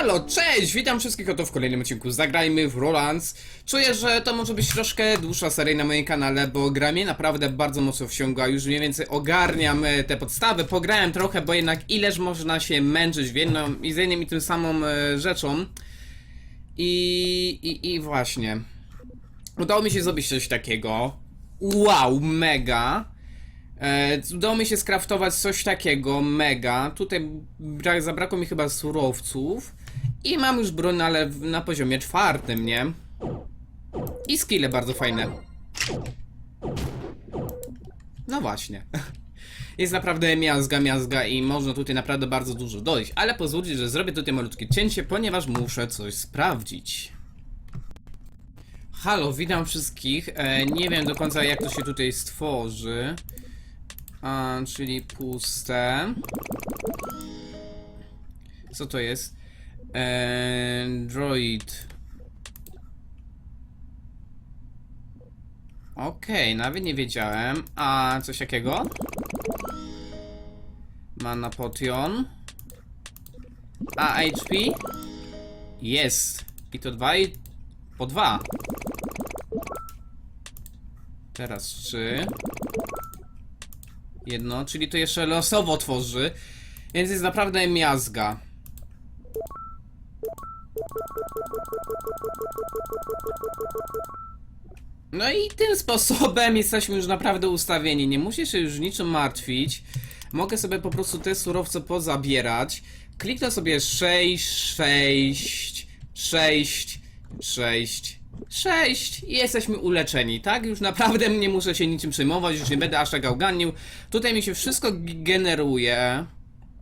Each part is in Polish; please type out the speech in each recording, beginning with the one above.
Halo, cześć! Witam wszystkich oto w kolejnym odcinku Zagrajmy w Rolans. Czuję, że to może być troszkę dłuższa seria na moim kanale, bo gra mnie naprawdę bardzo mocno wsiąga. Już mniej więcej ogarniam e, te podstawy. Pograłem trochę, bo jednak ileż można się męczyć w jedną i z jednym i tym samą e, rzeczą. I, i, I właśnie. Udało mi się zrobić coś takiego. Wow, mega. E, udało mi się skraftować coś takiego, mega. Tutaj bra- zabrakło mi chyba surowców. I mam już broń, ale w- na poziomie czwartym, nie? I skille bardzo fajne. No właśnie. Jest naprawdę miazga, miazga i można tutaj naprawdę bardzo dużo dojść. Ale pozwólcie, że zrobię tutaj malutkie cięcie, ponieważ muszę coś sprawdzić. Halo, witam wszystkich. E, nie wiem do końca jak to się tutaj stworzy. A, czyli puste. Co to jest? Android. Okej, nawet nie wiedziałem. A coś jakiego? Mana potion. A HP? Jest. I to dwa i po dwa. Teraz trzy. Jedno, czyli to jeszcze losowo tworzy. Więc jest naprawdę miazga. No i tym sposobem jesteśmy już naprawdę ustawieni. Nie muszę się już niczym martwić. Mogę sobie po prostu te surowce pozabierać. Kliknę sobie 6, 6, 6, 6, 6 i jesteśmy uleczeni, tak? Już naprawdę nie muszę się niczym przejmować, już nie będę aż tak gałganił. Tutaj mi się wszystko generuje.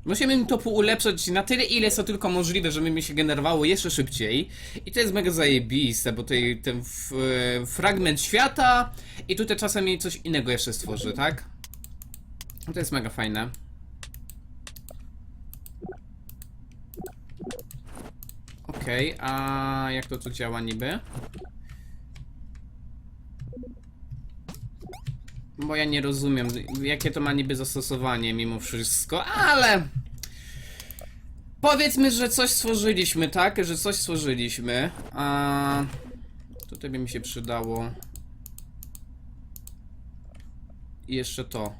Musimy to ulepszać na tyle, ile jest to tylko możliwe, żeby mi się generowało jeszcze szybciej. I to jest mega zajebiste, bo tutaj ten e, fragment świata i tutaj czasami coś innego jeszcze stworzy, tak? To jest mega fajne. Okej, a jak to tu działa niby? Bo ja nie rozumiem, jakie to ma niby zastosowanie mimo wszystko, ale... Powiedzmy, że coś stworzyliśmy, tak? Że coś stworzyliśmy. A... Tutaj by mi się przydało... I jeszcze to.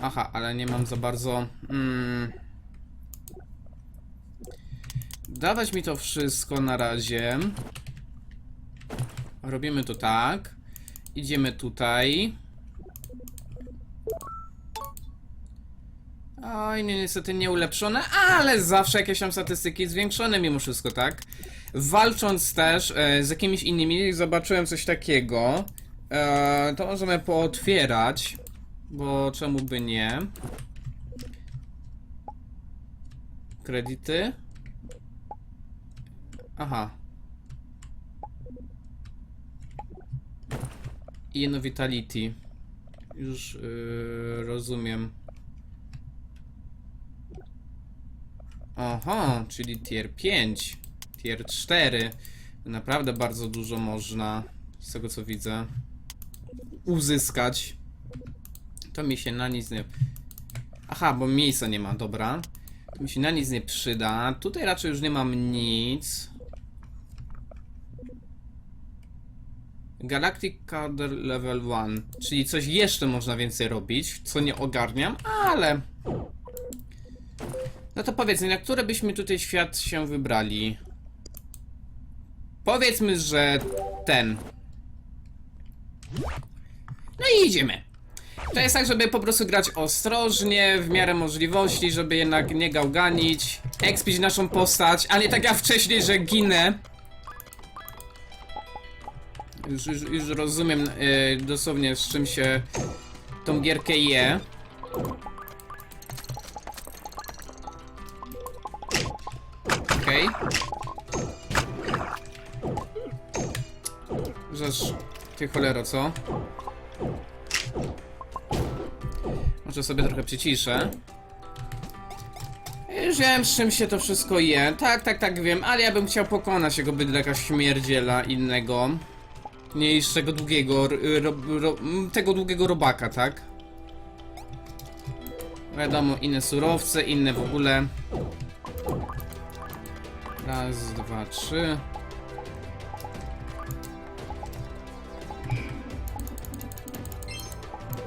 Aha, ale nie mam za bardzo... Mm... Dawać mi to wszystko na razie. Robimy to tak. Idziemy tutaj. Oj, nie, niestety nie ulepszone, ale zawsze jakieś tam statystyki zwiększone mimo wszystko, tak? Walcząc też e, z jakimiś innymi, zobaczyłem coś takiego. E, to możemy pootwierać, bo czemu by nie? Kredyty? Aha. I jedno Vitality. Już yy, rozumiem. Oho, czyli tier 5, tier 4. Naprawdę bardzo dużo można, z tego co widzę, uzyskać. To mi się na nic nie... Aha, bo miejsca nie ma, dobra. To mi się na nic nie przyda. Tutaj raczej już nie mam nic. Galactic Carder Level 1, czyli coś jeszcze można więcej robić, co nie ogarniam, ale... No to powiedz, na który byśmy tutaj świat się wybrali? Powiedzmy, że ten. No i idziemy. To jest tak, żeby po prostu grać ostrożnie, w miarę możliwości, żeby jednak nie gałganić, expić naszą postać, a nie tak jak wcześniej, że ginę. Już, już, już rozumiem yy, dosłownie z czym się tą gierkę je. Ty cholero, co? Może sobie trochę przyciszę. Już wiem, z czym się to wszystko je. Tak, tak, tak, wiem, ale ja bym chciał pokonać jego bydlaka śmierdziela innego. Niż tego długiego, ro, ro, tego długiego robaka, tak? Wiadomo, inne surowce, inne w ogóle Raz, dwa, trzy.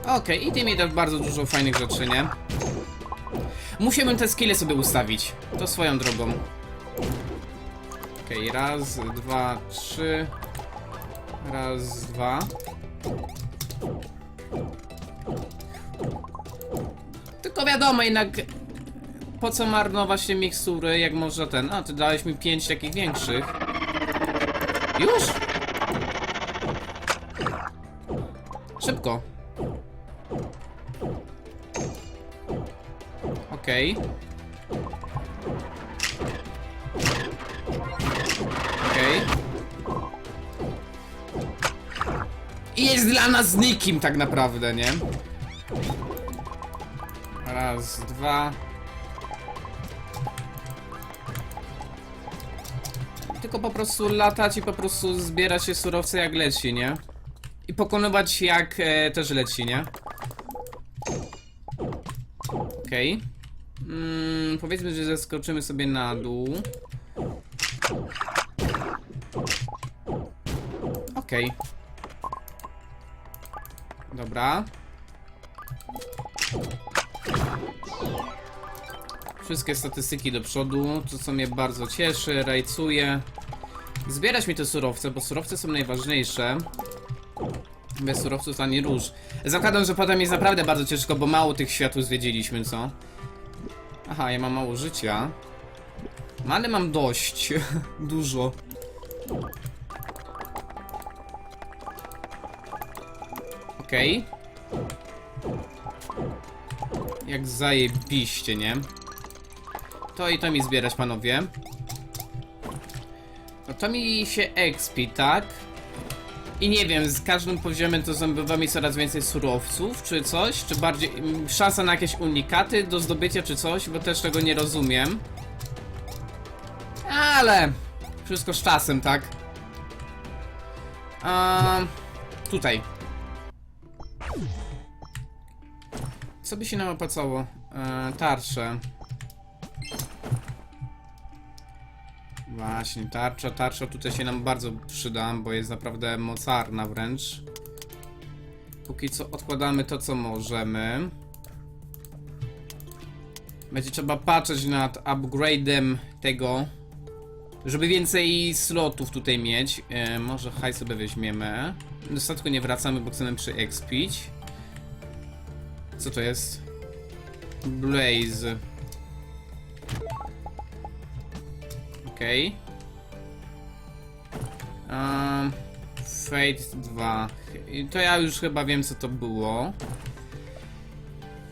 Okej, i ty mi da bardzo dużo fajnych rzeczy, nie? Musimy te skille sobie ustawić. To swoją drogą. Okej, raz, dwa, trzy. Raz, dwa. Tylko wiadomo, jednak po co marnować te mikstury, jak można ten... A, ty dałeś mi pięć takich większych. Już? Szybko. Okej. Okej. I jest dla nas nikim tak naprawdę, nie? Raz, dwa. Tylko po prostu latać i po prostu zbierać się surowce jak leci, nie? I pokonywać jak e, też leci, nie? Okej. Mm, powiedzmy, że zeskoczymy sobie na dół. Okej. Dobra. Wszystkie statystyki do przodu, to co mnie bardzo cieszy, rajcuje. Zbierać mi te surowce, bo surowce są najważniejsze. Bez surowców ani róż. Zakładam, że potem jest naprawdę bardzo ciężko, bo mało tych światów zwiedziliśmy, co? Aha, ja mam mało życia. No, ale mam dość. Dużo. Okej. Jak zajebiście, nie? To i to mi zbierać, panowie. No to mi się expi, tak? I nie wiem, z każdym poziomem to zdobywa mi coraz więcej surowców, czy coś, czy bardziej mm, szansa na jakieś unikaty do zdobycia, czy coś, bo też tego nie rozumiem. Ale wszystko z czasem, tak? A, tutaj. Co by się nam opłacało? E, tarcze. Właśnie, tarcza, tarcza tutaj się nam bardzo przyda, bo jest naprawdę mocarna wręcz. Póki co odkładamy to, co możemy. Będzie trzeba patrzeć nad upgrade'em tego, żeby więcej slotów tutaj mieć. E, może haj sobie weźmiemy. Do statku nie wracamy, bo chcemy przyexpić. Co to jest? Blaze. Okej. Um, Fate 2. I To ja już chyba wiem co to było.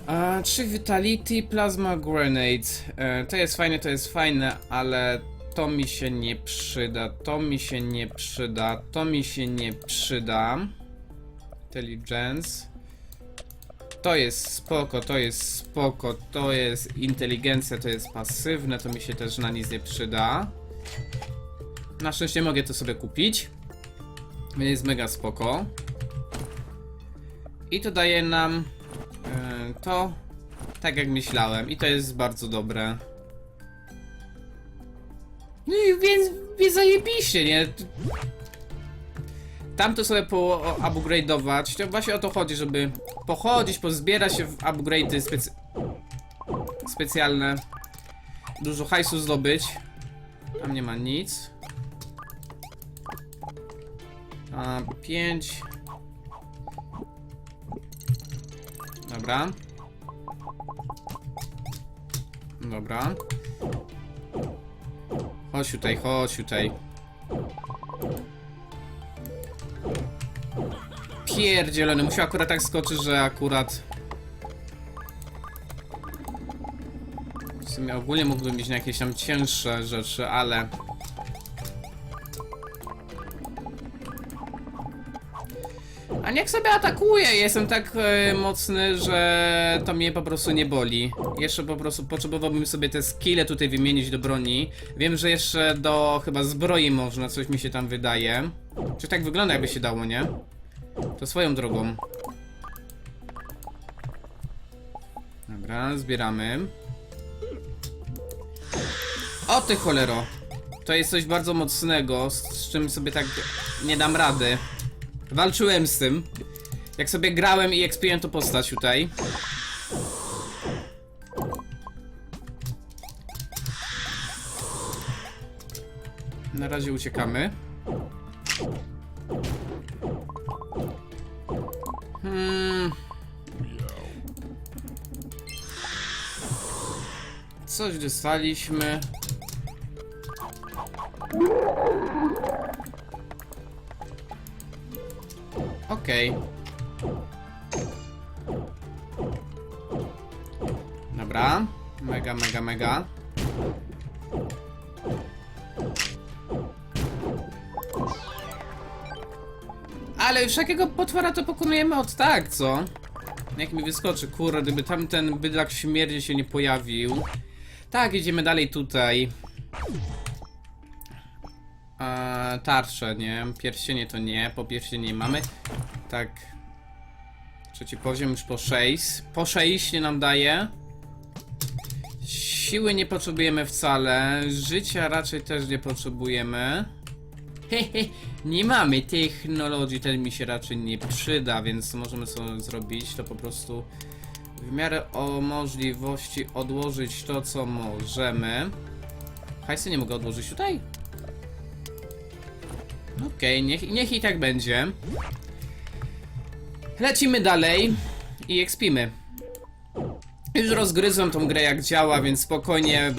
E, 3 Vitality, Plasma Grenade. E, to jest fajne, to jest fajne, ale to mi się nie przyda. To mi się nie przyda. To mi się nie przyda. Intelligence. To jest spoko, to jest spoko, to jest inteligencja, to jest pasywne, to mi się też na nic nie przyda. Na szczęście mogę to sobie kupić. Jest mega spoko. I to daje nam e, to tak jak myślałem i to jest bardzo dobre. No i więc, więc zajebiście, nie? Tam to sobie upgrade'ować. To właśnie o to chodzi, żeby pochodzić, pozbierać się w upgrade'y specy specjalne. Dużo hajsu zdobyć. Tam nie ma nic. A, 5. Dobra. Dobra. Chodź tutaj, chodź tutaj. Pierdzielony, musiał akurat tak skoczyć, że akurat... W sumie ogólnie mógłbym mieć na jakieś tam cięższe rzeczy, ale... A niech sobie atakuje, jestem tak e, mocny, że to mnie po prostu nie boli. Jeszcze po prostu potrzebowałbym sobie te skille tutaj wymienić do broni. Wiem, że jeszcze do chyba zbroi można, coś mi się tam wydaje. Czy tak wygląda jakby się dało, nie? To swoją drogą. Dobra, zbieramy. O ty cholero! To jest coś bardzo mocnego, z, czym sobie tak nie dam rady. Walczyłem z tym. Jak sobie grałem i ekspiłem to postać tutaj. Na razie uciekamy. Hmm. Coś dostaliśmy. Okej. Dobra. Mega, mega, mega. Ale już jakiego potwora to pokonujemy od tak, co? Jak mi wyskoczy, kurde, gdyby tamten bydlak śmierci się nie pojawił. Tak, idziemy dalej tutaj. Eee, tarcze, nie? Pierścienie to nie, po pierścienie nie mamy. Tak. Trzeci poziom już po 6. Po 6 nie nam daje. Siły nie potrzebujemy wcale. Życia raczej też nie potrzebujemy. Hehe, nie mamy technologii, ten mi się raczej nie przyda, więc możemy sobie zrobić to po prostu w miarę o możliwości odłożyć to, co możemy. Hajsy nie mogę odłożyć tutaj? Okej, niech, niech i tak będzie. Lecimy dalej i ekspimy. Już rozgryzłem tą grę jak działa, więc spokojnie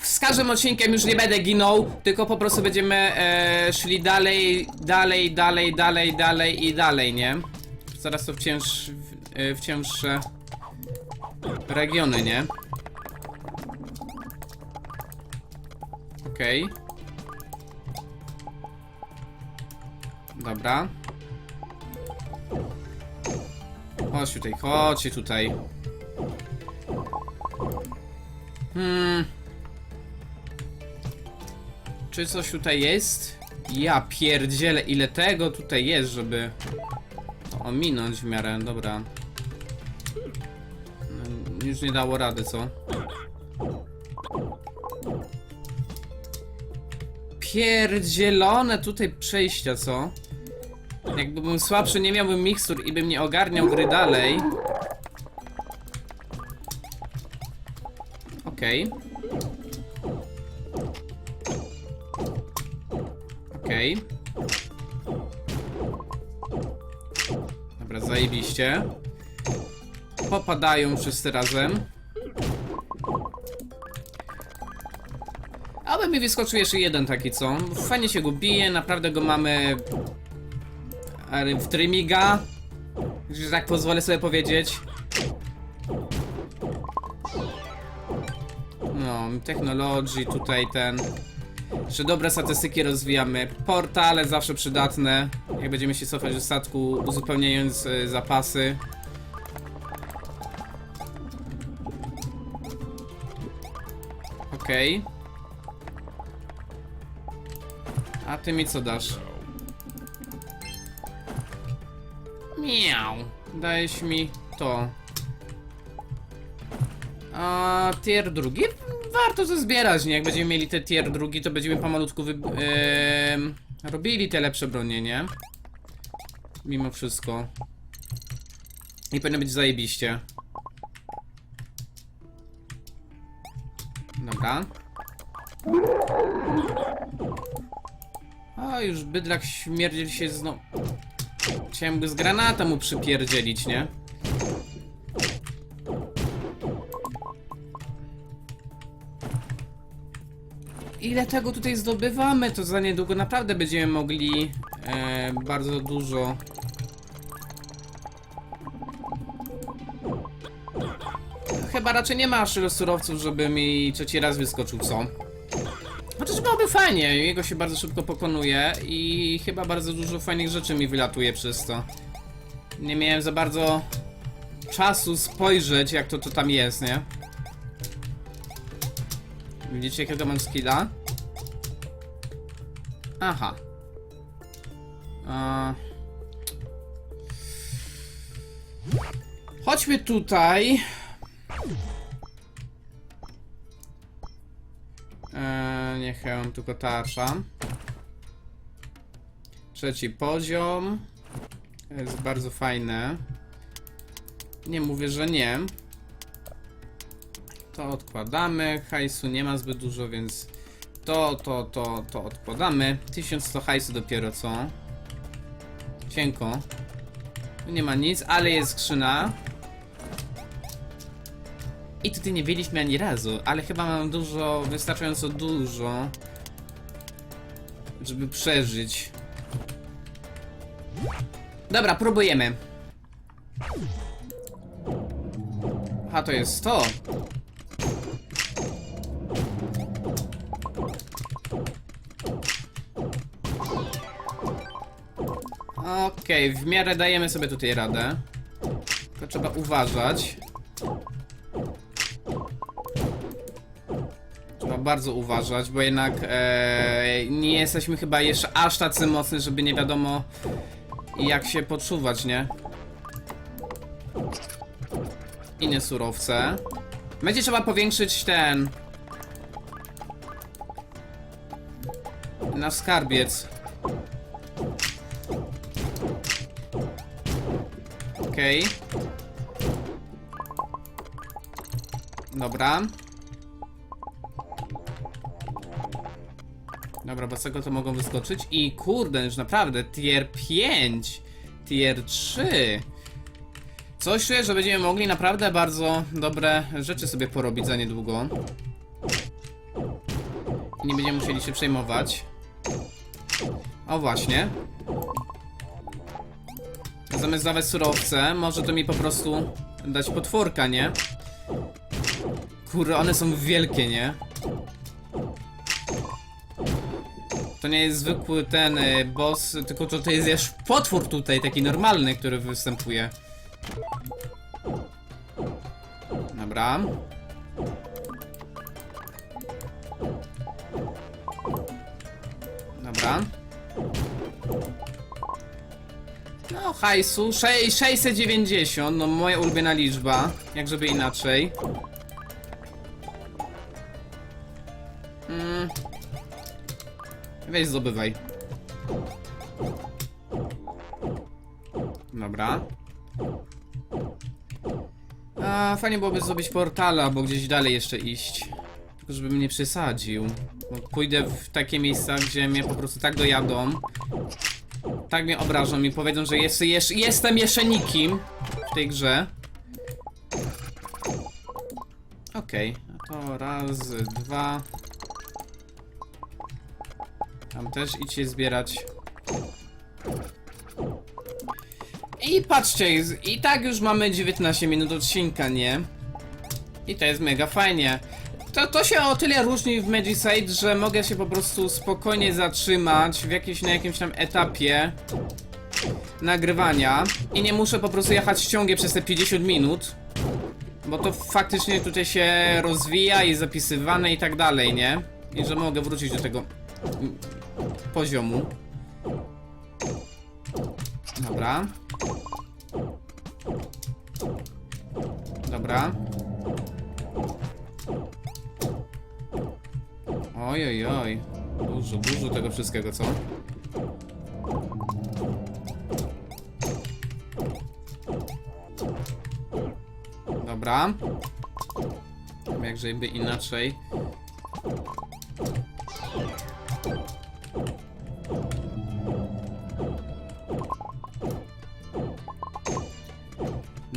z każdym odcinkiem już nie będę ginął, tylko po prostu będziemy e, szli dalej, dalej, dalej, dalej, dalej i dalej, nie? Zaraz to w, cięż, w, e, cięższe regiony, nie? Okej. Dobra. Chodź tutaj, chodź tutaj. Hmm. Czy coś tutaj jest? Ja pierdzielę, ile tego tutaj jest, żeby to ominąć w miarę, dobra. No, już nie dało rady, co? Pierdzielone tutaj przejścia, co? Jakby bym słabszy, nie miałbym mikstur i bym nie ogarniał gry dalej. Okej. Okej. Dobra, zajebiście. Popadają wszyscy razem. Aby mi wyskoczył jeszcze jeden taki, co? Fajnie się go bije, naprawdę go mamy... ale W trymiga. Że tak pozwolę sobie powiedzieć. No, technologii tutaj ten... Że dobre statystyki rozwijamy. Portale zawsze przydatne. Jak będziemy się cofać do statku, uzupełniając y, zapasy. Okej. A ty mi co dasz? Miau. Dajesz mi to. A tier drugi? Warto to zbierać, nie? Jak będziemy mieli te tier drugi, to będziemy pomalutku wy... em, robili te lepsze bronie, nie? Mimo wszystko. I powinno być zajebiście. Dobra. A już bydlak śmierdziel się znowu. Chciałem by z granata mu przypierdzielić, nie? Ile tego tutaj zdobywamy, to za niedługo naprawdę będziemy mogli e, bardzo dużo. Chyba raczej nie ma aż tylu surowców, żeby mi trzeci raz wyskoczył, co? Fajnie, jego się bardzo szybko pokonuje i chyba bardzo dużo fajnych rzeczy mi wylatuje przez to. Nie miałem za bardzo czasu spojrzeć, jak to, to tam jest, nie? Widzicie, jakiego mam skilla? Aha. Chodźmy tutaj. Eee, nie hełm, tylko tarcza. Trzeci poziom. Jest bardzo fajne. Nie mówię, że nie. To odkładamy. Hajsu nie ma zbyt dużo, więc to, to, to, to odkładamy. 1100 hajsu dopiero co. Cienko. Tu nie ma nic, ale jest skrzyna. I tutaj nie byliśmy ani razu, ale chyba mam dużo, wystarczająco dużo, żeby przeżyć. Dobra, próbujemy. A to jest to. Okej, w miarę dajemy sobie tutaj radę. Tylko trzeba uważać. Bardzo uważać, bo jednak e, nie jesteśmy chyba jeszcze aż tacy mocni, żeby nie wiadomo jak się poczuwać, nie? Inne surowce. Będzie trzeba powiększyć ten... Nasz skarbiec. Okej. Dobra. Dobra, tego to mogą wyskoczyć. I kurde, już naprawdę, tier 5, tier 3. Coś czuję, że będziemy mogli naprawdę bardzo dobre rzeczy sobie porobić za niedługo. Nie będziemy musieli się przejmować. O właśnie. Zamiast dawać surowce, może to mi po prostu dać potworka, nie? Kurde, one są wielkie, nie? To nie jest zwykły ten y, boss, tylko to, to jest już potwór tutaj, taki normalny, który występuje. Dobra. Dobra. No, hajsu, sze- 690, no moja ulubiona liczba, jak żeby inaczej. Mm. Weź zdobywaj. Dobra. A, fajnie byłoby zrobić portala, albo gdzieś dalej jeszcze iść. Tylko żebym nie przesadził. Bo pójdę w takie miejsca, gdzie mnie po prostu tak dojadą. Tak mnie obrażą i powiedzą, że jest, jest, jestem jeszcze nikim w tej grze. Okej, no to raz, dwa. Też idźcie zbierać. I patrzcie, i tak już mamy 19 minut odcinka, nie? I to jest mega fajnie. To, to się o tyle różni w Magicite, że mogę się po prostu spokojnie zatrzymać w jakimś, na jakimś tam etapie nagrywania i nie muszę po prostu jechać ciągiem przez te 50 minut. Bo to faktycznie tutaj się rozwija i zapisywane i tak dalej, nie? I że mogę wrócić do tego poziomu. Dobra. Dobra. Oj, oj, oj. Dużo, dużo tego wszystkiego, co? Dobra. Jakże jakby inaczej.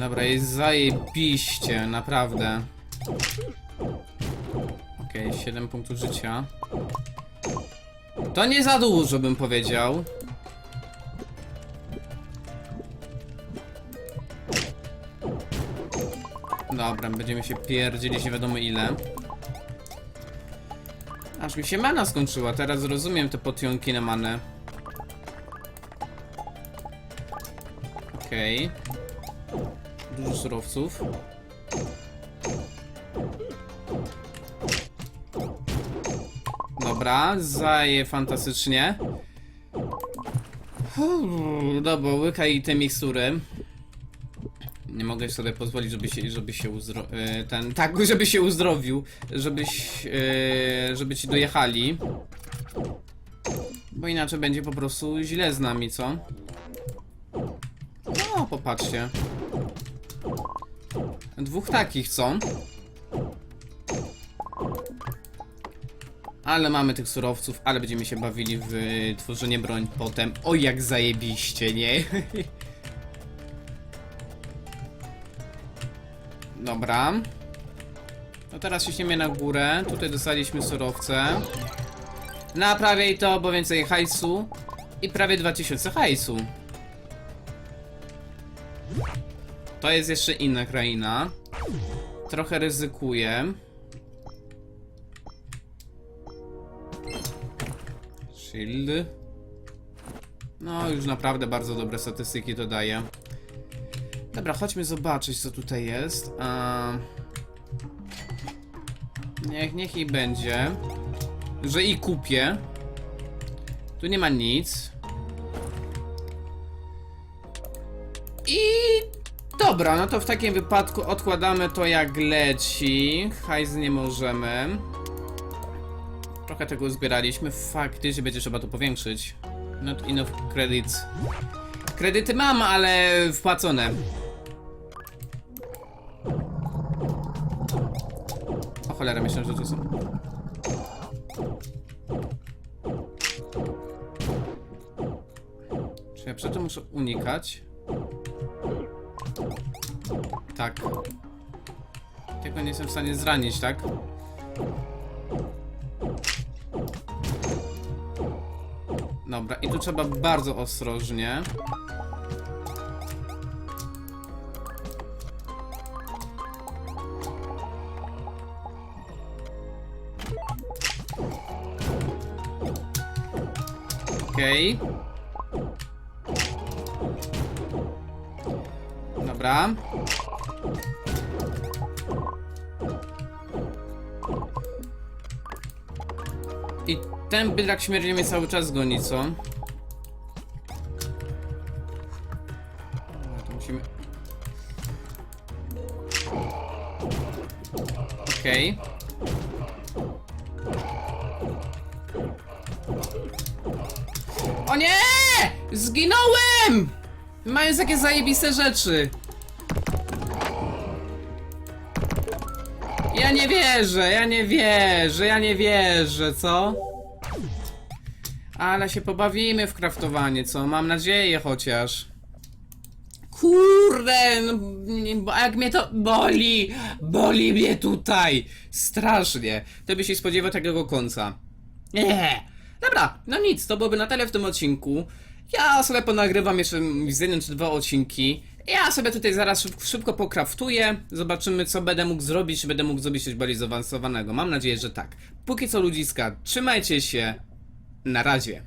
Dobra, jest zajebiście, naprawdę. Okej, 7 punktów życia. To nie za dużo, bym powiedział. Dobra, będziemy się pierdzielić nie wiadomo ile. Aż mi się mana skończyła, teraz rozumiem te potionki na manę. Okej. Dużo surowców. Dobra, zaje fantastycznie. Uuu, Dobra, łykaj te mikstury. Nie mogę sobie pozwolić, żeby się, żeby się e, ten... Tak, żeby się uzdrowił. Żebyś... e, żeby ci dojechali. Bo inaczej będzie po prostu źle z nami, co? No, popatrzcie. Dwóch takich, co? Ale mamy tych surowców, ale będziemy się bawili w tworzenie broń potem. O, jak zajebiście, nie? Dobra. No teraz ciśniemy na górę. Tutaj dostaliśmy surowce. Naprawiaj to, bo więcej hajsu. I prawie 2000 hajsu. To jest jeszcze inna kraina. Trochę ryzykuję. Shield. No, już naprawdę bardzo dobre statystyki to daje. Dobra, chodźmy zobaczyć, co tutaj jest. A... Niech, niech i będzie. Że i kupię. Tu nie ma nic. I dobra, no to w takim wypadku odkładamy to jak leci. Hajs nie możemy. Trochę tego zbieraliśmy. Faktycznie będzie trzeba to powiększyć. Not enough credits. Kredyty mam, ale wpłacone. O cholera, myślę, że to są. Czy ja przy tym muszę unikać? Tak. Tego nie jestem w stanie zranić, tak? Dobra, i tu trzeba bardzo ostrożnie. Okej. Dobra. Ten bydlak śmierci mnie cały czas goni, co? Dobra, to musimy... Okej. O nie! Zginąłem! Mają takie zajebiste rzeczy. Ja nie wierzę, ja nie wierzę, ja nie wierzę, co? Ale się pobawimy w kraftowanie, co? Mam nadzieję chociaż. Kurde, no, jak mnie to boli, boli mnie tutaj, strasznie. To by się spodziewał takiego końca. Nie. Dobra, no nic, to byłoby na tyle w tym odcinku. Ja sobie ponagrywam jeszcze z jeden czy dwa odcinki. Ja sobie tutaj zaraz szyb, szybko pokraftuję. Zobaczymy, co będę mógł zrobić. Czy będę mógł zrobić coś bardziej zaawansowanego. Mam nadzieję, że tak. Póki co, ludziska, trzymajcie się. Na razie.